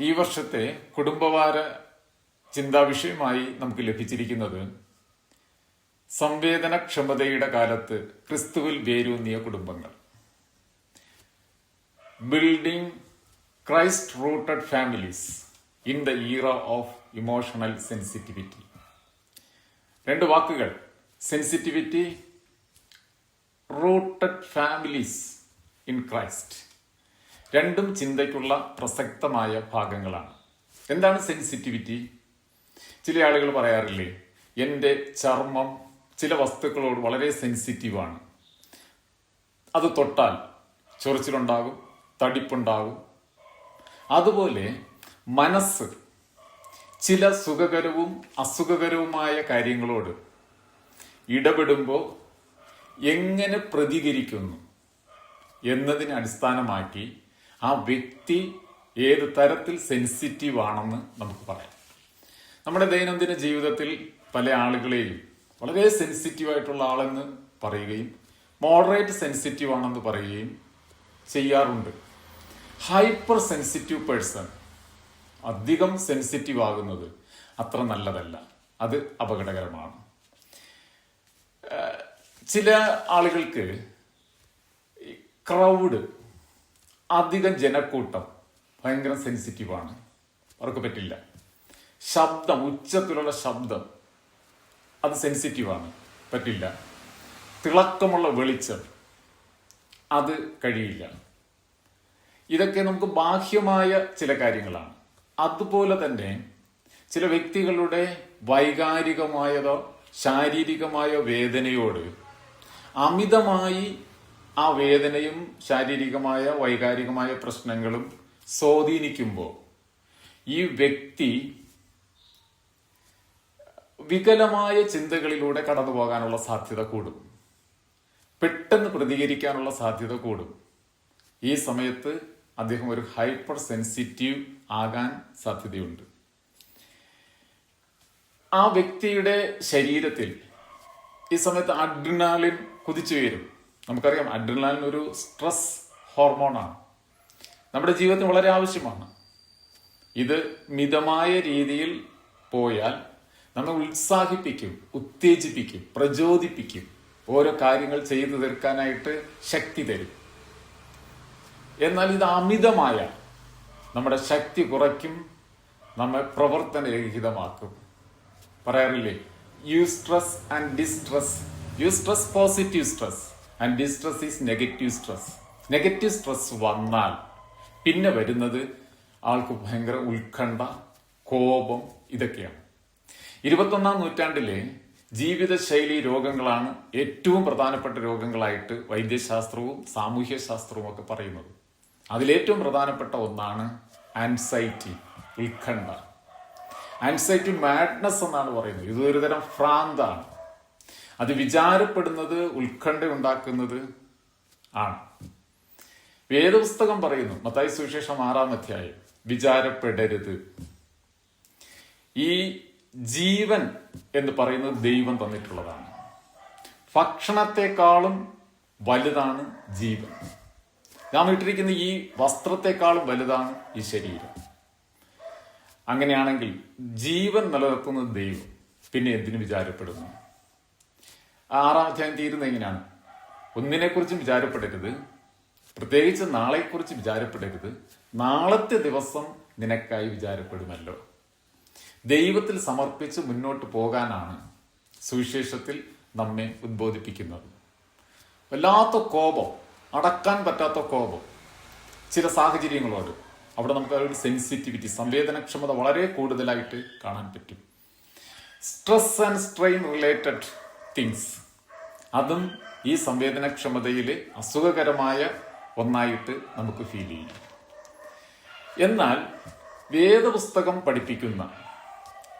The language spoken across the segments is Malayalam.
ഈ വർഷത്തെ കുടുംബവാര ചിന്താവിഷയമായി നമുക്ക് ലഭിച്ചിരിക്കുന്നത് സംവേദനക്ഷമതയുടെ കാലത്ത് ക്രിസ്തുവിൽ വേരൂന്നിയ കുടുംബങ്ങൾ. Building Christ rooted families in the era of emotional sensitivity രണ്ട് വാക്കുകൾ. Sensitivity rooted families in Christ രണ്ടും ചിന്തയ്ക്കുള്ള പ്രസക്തമായ ഭാഗങ്ങളാണ്. എന്താണ് സെൻസിറ്റിവിറ്റി? ചില ആളുകൾ പറയാറില്ലേ എന്റെ ചർമ്മം ചില വസ്തുക്കളോട് വളരെ സെൻസിറ്റീവാണ്. അത് തൊട്ടാൽ ചൊറിച്ചിലുണ്ടാകും തടിപ്പുണ്ടാകും. അതുപോലെ മനസ്സ് ചില സുഖകരവും അസുഖകരവുമായ കാര്യങ്ങളോട് ഇടപെടുമ്പോൾ എങ്ങനെ പ്രതികരിക്കുന്നു എന്നതിനെ അടിസ്ഥാനമാക്കി ആ വ്യക്തി ഏത് തരത്തിൽ സെൻസിറ്റീവ് ആണെന്ന് നമുക്ക് പറയാം. നമ്മുടെ ദൈനംദിന ജീവിതത്തിൽ പല ആളുകളെയും വളരെ സെൻസിറ്റീവ് ആയിട്ടുള്ള ആളെന്ന് പറയുകയും മോഡറേറ്റ് സെൻസിറ്റീവ് ആണെന്ന് പറയുകയും ചെയ്യാറുണ്ട്. ഹൈപ്പർ സെൻസിറ്റീവ് പേഴ്സൺ അധികം സെൻസിറ്റീവ് ആകുന്നത് അത്ര നല്ലതല്ല. അത് അപകടകരമാണ്. ചില ആളുകൾക്ക് ക്രൗഡ് അധികം ജനക്കൂട്ടം ഭയങ്കര സെൻസിറ്റീവാണ് അവർക്ക് പറ്റില്ല. ശബ്ദം ഉച്ചത്തിലുള്ള ശബ്ദം അത് സെൻസിറ്റീവാണ് പറ്റില്ല. തിളക്കമുള്ള വെളിച്ചം അത് കഴിയില്ല. ഇതൊക്കെ നമുക്ക് ബാഹ്യമായ ചില കാര്യങ്ങളാണ്. അതുപോലെ തന്നെ ചില വ്യക്തികളുടെ വൈകാരികമായതോ ശാരീരികമായോ വേദനയോട് അമിതമായി ആ വേദനയും ശാരീരികമായ വൈകാരികമായ പ്രശ്നങ്ങളും സ്വാധീനിക്കുമ്പോൾ ഈ വ്യക്തി വികലമായ ചിന്തകളിലൂടെ കടന്നു പോകാനുള്ള സാധ്യത കൂടും. പെട്ടെന്ന് പ്രതികരിക്കാനുള്ള സാധ്യത കൂടും. ഈ സമയത്ത് അദ്ദേഹം ഒരു ഹൈപ്പർ സെൻസിറ്റീവ് ആകാൻ സാധ്യതയുണ്ട്. ആ വ്യക്തിയുടെ ശരീരത്തിൽ ഈ സമയത്ത് അഡ്രിനാലിൻ കുതിച്ചു വരും നമുക്കറിയാം അഡ്രിനാലിൻ ഒരു സ്ട്രെസ് ഹോർമോണാണ്. നമ്മുടെ ജീവിതത്തിന് വളരെ ആവശ്യമാണ്. ഇത് മിതമായ രീതിയിൽ പോയാൽ നമ്മെ ഉത്സാഹിപ്പിക്കും ഉത്തേജിപ്പിക്കും പ്രചോദിപ്പിക്കും. ഓരോ കാര്യങ്ങൾ ചെയ്തു തീർക്കാനായിട്ട് ശക്തി തരും. എന്നാൽ ഇത് അമിതമായ നമ്മുടെ ശക്തി കുറയ്ക്കും നമ്മെ പ്രവർത്തനരഹിതമാക്കും. പറയാറില്ലേ? Eustress and distress. Eustress positive stress. And distress is negative stress negative stress വന്നാൽ പിന്നെ വരുന്നത് ആൾക്ക് ഭയങ്കര ഉത്കണ്ഠ കോപം ഇതൊക്കെയാണ്. ഇരുപത്തൊന്നാം നൂറ്റാണ്ടിലെ ജീവിതശൈലി രോഗങ്ങളാണ് ഏറ്റവും പ്രധാനപ്പെട്ട രോഗങ്ങളായിട്ട് വൈദ്യശാസ്ത്രവും സാമൂഹ്യ ശാസ്ത്രവും ഒക്കെ പറയുന്നത്. അതിലേറ്റവും പ്രധാനപ്പെട്ട ഒന്നാണ് ആൻസൈറ്റി ഉത്കണ്ഠ. ആൻസൈറ്റി മാഡ്നസ് എന്നാണ് പറയുന്നത്. ഇതൊരു തരം ഭ്രാന്താണ്. അത് വിചാരപ്പെടുന്നത് ഉത്കണ്ഠ ഉണ്ടാക്കുന്നത് ആണ്. വേദപുസ്തകം പറയുന്നു മത്തായി സുവിശേഷം ആറാം അധ്യായം വിചാരപ്പെടരുത്. ഈ ജീവൻ എന്ന് പറയുന്നത് ദൈവം തന്നിട്ടുള്ളതാണ്. ഭക്ഷണത്തെക്കാളും വലുതാണ് ജീവൻ. നാം ഇട്ടിരിക്കുന്ന ഈ വസ്ത്രത്തെക്കാളും വലുതാണ് ഈ ശരീരം. അങ്ങനെയാണെങ്കിൽ ജീവൻ നിലനിർത്തുന്നത് ദൈവം. പിന്നെ എന്തിനു വിചാരപ്പെടുന്നു? ആറാം അധ്യായം തീരുന്ന എങ്ങനെയാണ്? ഒന്നിനെക്കുറിച്ചും വിചാരപ്പെടരുത്. പ്രത്യേകിച്ച് നാളെക്കുറിച്ച് വിചാരപ്പെടരുത്. നാളത്തെ ദിവസം നിനക്കായി വിചാരപ്പെടുമല്ലോ. ദൈവത്തിൽ സമർപ്പിച്ച് മുന്നോട്ട് പോകാനാണ് സുവിശേഷത്തിൽ നമ്മെ ഉദ്ബോധിപ്പിക്കുന്നത്. വല്ലാത്ത കോപം അടക്കാൻ പറ്റാത്ത കോപം. ചില സാഹചര്യങ്ങളോട് അവിടെ നമുക്ക് അതൊരു സെൻസിറ്റിവിറ്റി സംവേദനക്ഷമത വളരെ കൂടുതലായിട്ട് കാണാൻ പറ്റും. Stress and strain related things അതും ഈ സംവേദനക്ഷമതയിൽ അസുഖകരമായ ഒന്നായിട്ട് നമുക്ക് ഫീൽ ചെയ്യും. എന്നാൽ വേദപുസ്തകം പഠിപ്പിക്കുന്ന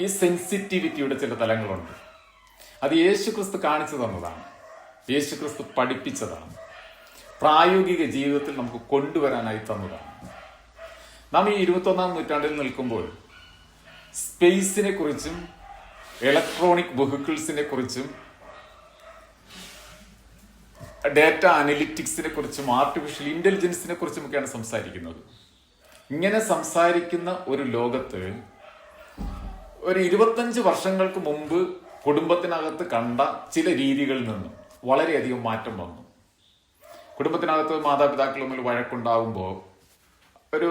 ഈ സെൻസിറ്റിവിറ്റിയുടെ ചില തലങ്ങളുണ്ട്. അത് യേശുക്രിസ്തു കാണിച്ചു തന്നതാണ്. യേശുക്രിസ്തു പഠിപ്പിച്ചതാണ്. പ്രായോഗിക ജീവിതത്തിൽ നമുക്ക് കൊണ്ടുവരാനായി തന്നതാണ്. നാം ഈ ഇരുപത്തൊന്നാം നൂറ്റാണ്ടിൽ നിൽക്കുമ്പോൾ സ്പേസിനെ കുറിച്ചും ഇലക്ട്രോണിക് വെഹിക്കിൾസിനെ കുറിച്ചും ഡേറ്റ അനലിറ്റിക്സിനെ കുറിച്ചും ആർട്ടിഫിഷ്യൽ ഇന്റലിജൻസിനെ കുറിച്ചും ഒക്കെയാണ് സംസാരിക്കുന്നത്. ഇങ്ങനെ സംസാരിക്കുന്ന ഒരു ലോകത്ത് ഒരു ഇരുപത്തഞ്ച് വർഷങ്ങൾക്ക് മുമ്പ് കുടുംബത്തിനകത്ത് കണ്ട ചില രീതികളിൽ നിന്നും വളരെയധികം മാറ്റം വന്നു. കുടുംബത്തിനകത്ത് മാതാപിതാക്കൾ തമ്മിൽ വഴക്കുണ്ടാകുമ്പോൾ ഒരു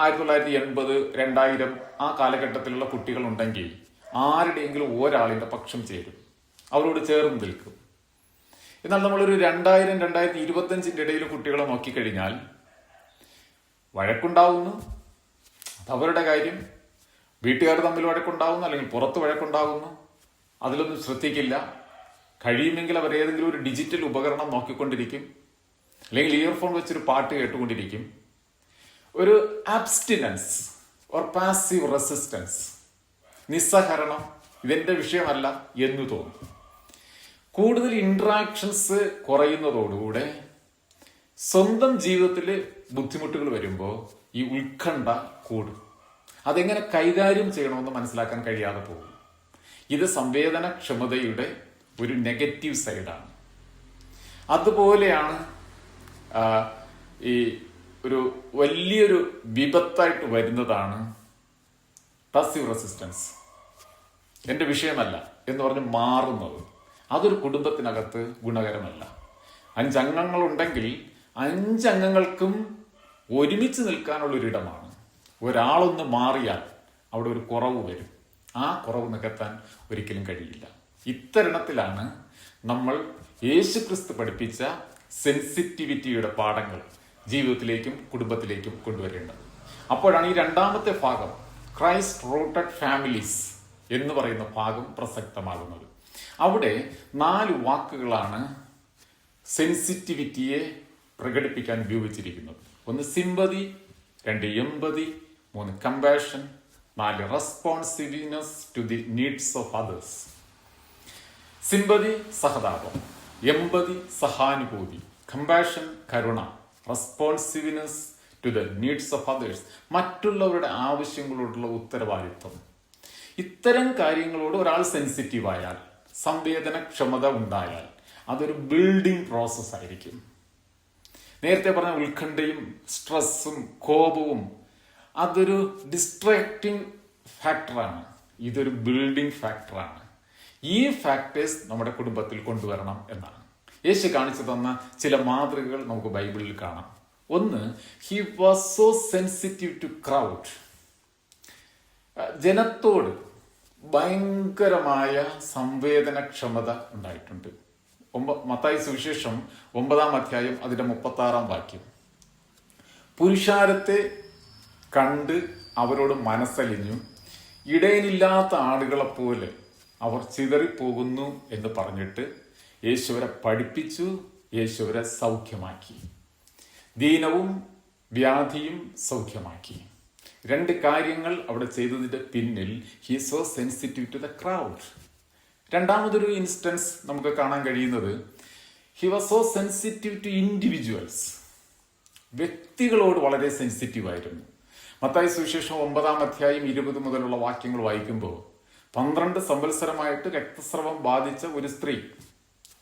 ആയിരത്തി തൊള്ളായിരത്തി എൺപത് രണ്ടായിരം ആ കാലഘട്ടത്തിലുള്ള കുട്ടികളുണ്ടെങ്കിൽ ആരുടെയെങ്കിലും ഒരാളിന്റെ പക്ഷം ചേരും. അവരോട് ചേർന്ന് നിൽക്കും. എന്നാൽ നമ്മളൊരു രണ്ടായിരം രണ്ടായിരത്തി ഇരുപത്തഞ്ചിന്റെ ഇടയിൽ കുട്ടികളെ നോക്കിക്കഴിഞ്ഞാൽ വഴക്കുണ്ടാവുന്നു. അതവരുടെ കാര്യം. വീട്ടുകാർ തമ്മിൽ വഴക്കുണ്ടാവുന്നു അല്ലെങ്കിൽ പുറത്ത് വഴക്കുണ്ടാവുന്നു. അതിലൊന്നും ശ്രദ്ധിക്കില്ല. കഴിയുമെങ്കിൽ അവർ ഏതെങ്കിലും ഒരു ഡിജിറ്റൽ ഉപകരണം നോക്കിക്കൊണ്ടിരിക്കും. അല്ലെങ്കിൽ ഇയർഫോൺ വെച്ചൊരു പാട്ട് കേട്ടുകൊണ്ടിരിക്കും. ഒരു ആബ്സ്റ്റിനൻസ് ഓർ പാസീവ് റെസിസ്റ്റൻസ് നിസ്സഹരണം. ഇതെന്റെ വിഷയമല്ല എന്ന് തോന്നും. കൂടുതൽ ഇൻട്രാക്ഷൻസ് കുറയുന്നതോടുകൂടെ സ്വന്തം ജീവിതത്തിൽ ബുദ്ധിമുട്ടുകൾ വരുമ്പോൾ ഈ ഉത്കണ്ഠ കൂടും. അതെങ്ങനെ കൈകാര്യം ചെയ്യണമെന്ന് മനസ്സിലാക്കാൻ കഴിയാതെ പോകും. ഇത് സംവേദനക്ഷമതയുടെ ഒരു നെഗറ്റീവ് സൈഡാണ് അതുപോലെയാണ് ഈ ഒരു വലിയൊരു വിപത്തായിട്ട് വരുന്നതാണ് പസീവ് റെസിസ്റ്റൻസ് എന്റെ വിഷയമല്ല എന്ന് പറഞ്ഞ് മാറുന്നത്. അതൊരു കുടുംബത്തിനകത്ത് ഗുണകരമല്ല. അഞ്ചംഗങ്ങളുണ്ടെങ്കിൽ അഞ്ചംഗങ്ങൾക്കും ഒരുമിച്ച് നിൽക്കാനുള്ള ഇടമാണ് ഒരാളൊന്ന് മാറിയാൽ അവിടെ ഒരു കുറവ് വരും. ആ കുറവ് നികത്താൻ ഒരിക്കലും കഴിയില്ല. ഇത്തരണത്തിലാണ് നമ്മൾ യേശു ക്രിസ്തു പഠിപ്പിച്ച സെൻസിറ്റിവിറ്റിയുടെ പാഠങ്ങൾ ജീവിതത്തിലേക്കും കുടുംബത്തിലേക്കും കൊണ്ടുവരേണ്ടത്. അപ്പോഴാണ് ഈ രണ്ടാമത്തെ ഭാഗം ക്രൈസ്റ്റ് റൂട്ടഡ് ഫാമിലീസ് എന്ന് പറയുന്ന ഭാഗം പ്രസക്തമാകുന്നത്. അവിടെ നാല് വാക്കുകളാണ് സെൻസിറ്റിവിറ്റിയെ പ്രകടിപ്പിക്കാൻ ഉപയോഗിച്ചിരിക്കുന്നത്. ഒന്ന് സിമ്പതി രണ്ട് എമ്പതി മൂന്ന് കമ്പാഷൻ നാല് responsiveness to the needs of others sympathy സഹതാപം. എമ്പതി സഹാനുഭൂതി. Compassion Karuna. Responsiveness to the needs of others മറ്റുള്ളവരുടെ ആവശ്യങ്ങളോടുള്ള ഉത്തരവാദിത്വം. ഇത്തരം കാര്യങ്ങളോട് ഒരാൾ സെൻസിറ്റീവ് ആയാൽ സംവേദനക്ഷമത ഉണ്ടായാൽ അതൊരു ബിൽഡിംഗ് പ്രോസസ് ആയിരിക്കും. നേരത്തെ പറഞ്ഞ ഉത്കണ്ഠയും സ്ട്രെസ്സും കോപവും അതൊരു ഡിസ്ട്രാക്റ്റിംഗ് ഫാക്ടറാണ് ഇതൊരു ബിൽഡിംഗ് ഫാക്ടറാണ് ഈ ഫാക്ടേഴ്സ് നമ്മുടെ കുടുംബത്തിൽ കൊണ്ടുവരണം എന്നാണ്. യേശു കാണിച്ചു തന്ന ചില മാതൃകകൾ നമുക്ക് ബൈബിളിൽ കാണാം. ഒന്ന് he was so sensitive to crowd ജനത്തോട് ഭയങ്കരമായ സംവേദനക്ഷമത ഉണ്ടായിട്ടുണ്ട്. ഒമ്പ മത്തായി സുവിശേഷം ഒമ്പതാം അധ്യായം അതിന്റെ മുപ്പത്താറാം വാക്യം. പുരുഷാരത്തെ കണ്ട് അവരോട് മനസ്സലിഞ്ഞു ഇടയനില്ലാത്ത ആടുകളെ പോലെ അവർ ചിതറിപ്പോകുന്നു എന്ന് പറഞ്ഞിട്ട് യേശുവരെ പഠിപ്പിച്ചു യേശുവരെ സൗഖ്യമാക്കി. ദീനവും വ്യാധിയും സൗഖ്യമാക്കി. രണ്ട് കാര്യങ്ങൾ അവിടെ ചെയ്തതിന്റെ പിന്നിൽ he so sensitive to the crowd രണ്ടാമതൊരു ഇൻസ്റ്റൻസ് നമുക്ക് കാണാൻ കഴിയുന്നത് he was so sensitive to individuals വ്യക്തികളോട് വളരെ സെൻസിറ്റീവ് ആയിരുന്നു. മത്തായി സുവിശേഷം ഒമ്പതാം അധ്യായം ഇരുപത് മുതലുള്ള വാക്യങ്ങൾ വായിക്കുമ്പോൾ പന്ത്രണ്ട് സംവത്സരമായിട്ട് രക്തസ്രവം ബാധിച്ച ഒരു സ്ത്രീ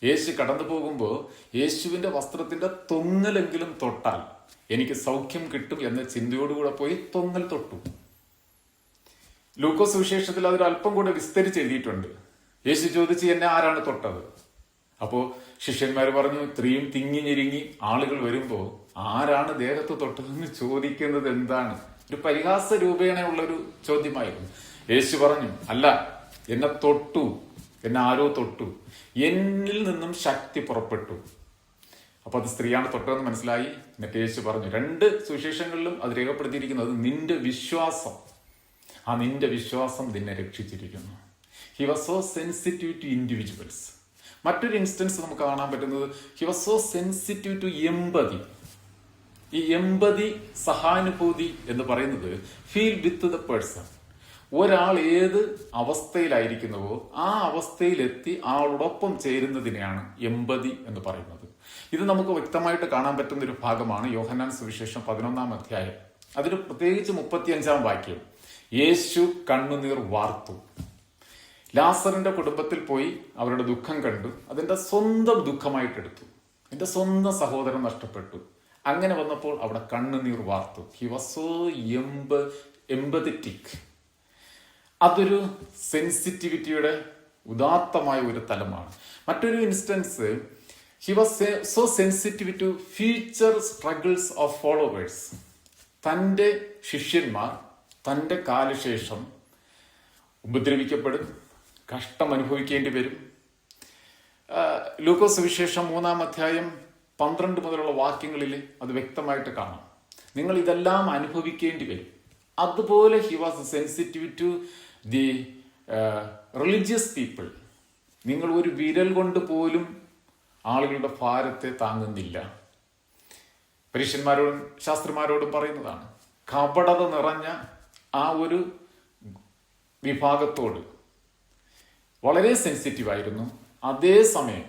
യേശു കടന്നു പോകുമ്പോൾ യേശുവിന്റെ വസ്ത്രത്തിന്റെ തൊങ്ങലെങ്കിലും തൊട്ടാൽ എനിക്ക് സൗഖ്യം കിട്ടും എന്ന ചിന്തയോടുകൂടെ പോയി തൊങ്ങൽ തൊട്ടു. ലൂക്കോസ് സുവിശേഷത്തിൽ അതൊരു കൂടെ വിസ്തരിച്ച് എഴുതിയിട്ടുണ്ട്. യേശു ചോദിച്ച് എന്നെ ആരാണ് തൊട്ടത്? അപ്പോ ശിഷ്യന്മാർ പറഞ്ഞു ഇത്രയും തിങ്ങി ഞെരുങ്ങി ആളുകൾ വരുമ്പോ ആരാണ് ദേഹത്ത് തൊട്ടതെന്ന് ചോദിക്കുന്നത് എന്താണ്? ഒരു പരിഹാസ രൂപേണയുള്ള ഒരു ചോദ്യമായിരുന്നു. യേശു പറഞ്ഞു അല്ല എന്നെ തൊട്ടു എന്നെ ആരോ തൊട്ടു. എന്നിൽ നിന്നും ശക്തി പുറപ്പെട്ടു. അപ്പൊ അത് സ്ത്രീയാണ് തൊട്ടതെന്ന് മനസ്സിലായി. എന്നിട്ട് പറഞ്ഞു രണ്ട് സുവിശേഷങ്ങളിലും അത് രേഖപ്പെടുത്തിയിരിക്കുന്നത് നിന്റെ വിശ്വാസം. ആ നിന്റെ വിശ്വാസം നിന്നെ രക്ഷിച്ചിരിക്കുന്നു. He was so sensitive to individuals മറ്റൊരു ഇൻസ്റ്റൻസ് നമുക്ക് കാണാൻ പറ്റുന്നത് he was so sensitive to empathy ഈ എമ്പതി സഹാനുഭൂതി എന്ന് പറയുന്നത് ഫീൽ വിത്ത് ദ പേഴ്സൺ ഒരാൾ ഏത് അവസ്ഥയിലായിരിക്കുന്നുവോ ആ അവസ്ഥയിലെത്തി ആളോടൊപ്പം ചേരുന്നതിനെയാണ് എമ്പതി എന്ന് പറയുന്നത്. ഇത് നമുക്ക് വ്യക്തമായിട്ട് കാണാൻ പറ്റുന്ന ഒരു ഭാഗമാണ് യോഹന്നാൻ സുവിശേഷം പതിനൊന്നാം അധ്യായം. അതിൽ പ്രത്യേകിച്ച് മുപ്പത്തിയഞ്ചാം വാക്യം. യേശു കണ്ണുനീർ വാർത്തു. ലാസറിന്റെ കുടുംബത്തിൽ പോയി അവരുടെ ദുഃഖം കണ്ടു. അതിന്റെ സ്വന്തം ദുഃഖമായിട്ടെടുത്തു എന്റെ സ്വന്തം സഹോദരൻ നഷ്ടപ്പെട്ടു. അങ്ങനെ വന്നപ്പോൾ അവിടെ കണ്ണുനീർ വാർത്തു. ഹി വാസ് സോ എംബ അതൊരു സെൻസിറ്റിവിറ്റിയുടെ ഉദാത്തമായ ഒരു തലമാണ്. മറ്റൊരു instance he was so sensitive to future struggles of followers തന്റെ ശിഷ്യന്മാർ തന്റെ കാലശേഷം ഉപദ്രവിക്കപ്പെടും കഷ്ടം അനുഭവിക്കേണ്ടി വരും. ലൂക്കോസ് വിശേഷം മൂന്നാം അധ്യായം പന്ത്രണ്ട് മുതലുള്ള വാക്യങ്ങളിൽ അത് വ്യക്തമായിട്ട് കാണാം. നിങ്ങൾ ഇതെല്ലാം അനുഭവിക്കേണ്ടി വരും. അതുപോലെ he was sensitive to the religious people നിങ്ങൾ ഒരു വിരൽ കൊണ്ട് പോലും ആളുകളുടെ ഭാരത്തെ താങ്ങുന്നില്ല. പരീക്ഷന്മാരോടും ശാസ്ത്രിമാരോടും പറയുന്നതാണ് കപടത നിറഞ്ഞ ആ ഒരു വിഭാഗത്തോട് വളരെ സെൻസിറ്റീവ് ആയിരുന്നു. അതേസമയം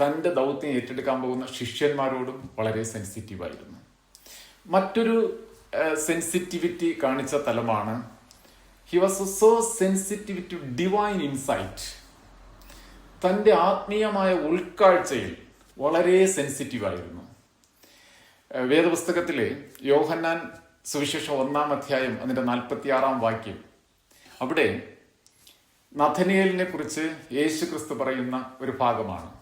തന്റെ ദൗത്യം ഏറ്റെടുക്കാൻ പോകുന്ന ശിഷ്യന്മാരോടും വളരെ സെൻസിറ്റീവ് ആയിരുന്നു. മറ്റൊരു സെൻസിറ്റിവിറ്റി കാണിച്ച തലമാണ് he was so sensitive to divine insight തന്റെ ആത്മീയമായ ഉൾക്കാഴ്ചയിൽ വളരെ സെൻസിറ്റീവ് ആയിരുന്നു. വേദപുസ്തകത്തിലെ യോഹന്നാൻ സുവിശേഷം ഒന്നാം അധ്യായം അതിന്റെ നാൽപ്പത്തിയാറാം വാക്യം. അവിടെ നഥനിയലിനെ കുറിച്ച് യേശു ക്രിസ്തു പറയുന്ന ഒരു ഭാഗമാണ്.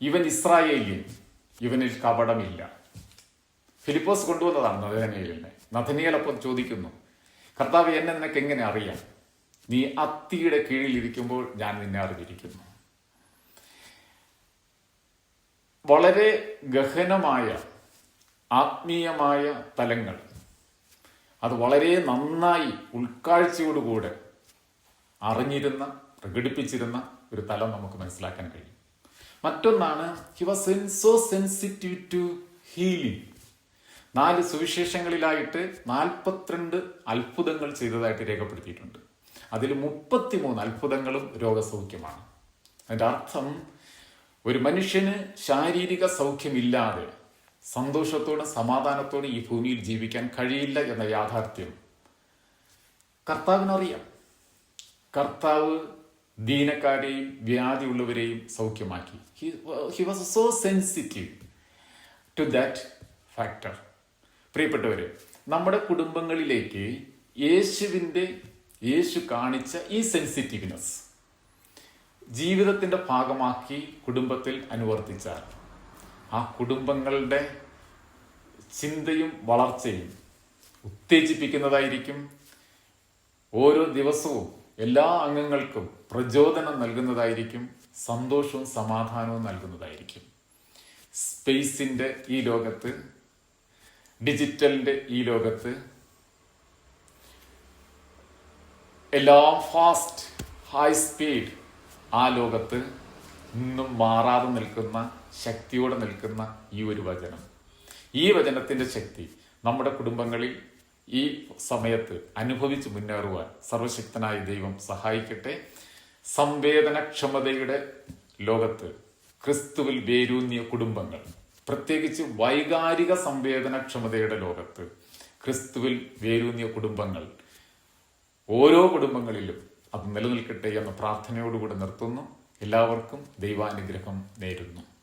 ഇവൻ ഇസ്രായേലിയൻ ഇവനിൽ കപടമില്ല. ഫിലിപ്പോസ് കൊണ്ടുവന്നതാണ് നഥനിയലിനെ. നഥനിയൽ അപ്പം ചോദിക്കുന്നു കർത്താവ് എന്നെ നിനക്ക് എങ്ങനെ അറിയാം? നീ അത്തിയുടെ കീഴിലിരിക്കുമ്പോൾ ഞാൻ നിന്നെ അറിഞ്ഞിരിക്കുന്നു. വളരെ ഗഹനമായ ആത്മീയമായ തലങ്ങൾ അത് വളരെ നന്നായി ഉൾക്കാഴ്ചയോടുകൂടെ അറിഞ്ഞിരുന്ന പ്രകടിപ്പിച്ചിരുന്ന ഒരു തലം നമുക്ക് മനസ്സിലാക്കാൻ കഴിയും. മറ്റൊന്നാണ് ഹി വാസ് സെൻസോ സെൻസിറ്റീവ് ടു ഹീലിംഗ് നാല് സുവിശേഷങ്ങളിലായിട്ട് നാൽപ്പത്തിരണ്ട് അത്ഭുതങ്ങൾ ചെയ്തതായിട്ട് രേഖപ്പെടുത്തിയിട്ടുണ്ട്. അതിൽ മുപ്പത്തിമൂന്ന് അത്ഭുതങ്ങളും രോഗസൗഖ്യമാണ്. അതിന്റെ അർത്ഥം ഒരു മനുഷ്യന് ശാരീരിക സൗഖ്യമില്ലാതെ സന്തോഷത്തോടും സമാധാനത്തോടും ഈ ഭൂമിയിൽ ജീവിക്കാൻ കഴിയില്ല എന്ന യാഥാർത്ഥ്യം കർത്താവിനറിയാം. കർത്താവ് ദീനക്കാരെയും വ്യാധിയുള്ളവരെയും സൗഖ്യമാക്കി. He was so sensitive to that factor പ്രിയപ്പെട്ടവരെ നമ്മുടെ കുടുംബങ്ങളിലേക്ക് യേശുവിന്റെ യേശു കാണിച്ച ഈ സെൻസിറ്റീവ്നെസ് ജീവിതത്തിന്റെ ഭാഗമാക്കി കുടുംബത്തിൽ അനുവർത്തിച്ചാൽ ആ കുടുംബങ്ങളുടെ ചിന്തയും വളർച്ചയും ഉത്തേജിപ്പിക്കുന്നതായിരിക്കും. ഓരോ ദിവസവും എല്ലാ അംഗങ്ങൾക്കും പ്രചോദനം നൽകുന്നതായിരിക്കും. സന്തോഷവും സമാധാനവും നൽകുന്നതായിരിക്കും. സ്പേസിന്റെ ഈ ലോകത്ത് ഡിജിറ്റലിന്റെ ഈ ലോകത്ത് എല്ലാം ഫാസ്റ്റ് ഹൈ സ്പീഡ് ആ ലോകത്ത് ഇന്നും മാറാതെ നിൽക്കുന്ന ശക്തിയോടെ നിൽക്കുന്ന ഈ ഒരു വചനം. ഈ വചനത്തിന്റെ ശക്തി നമ്മുടെ കുടുംബങ്ങളിൽ ഈ സമയത്ത് അനുഭവിച്ച് മുന്നേറുവാൻ സർവശക്തനായ ദൈവം സഹായിക്കട്ടെ. സംവേദനക്ഷമതയുടെ ലോകത്ത് ക്രിസ്തുവിൽ വേരൂന്നിയ കുടുംബങ്ങൾ പ്രത്യേകിച്ച് വൈകാരിക സംവേദനക്ഷമതയുടെ ലോകത്ത് ക്രിസ്തുവിൽ വേരൂന്നിയ കുടുംബങ്ങൾ ഓരോ കുടുംബങ്ങളിലും അത് നിലനിൽക്കട്ടെ എന്ന പ്രാർത്ഥനയോടുകൂടി നിർത്തുന്നു. എല്ലാവർക്കും ദൈവാനുഗ്രഹം നേരുന്നു.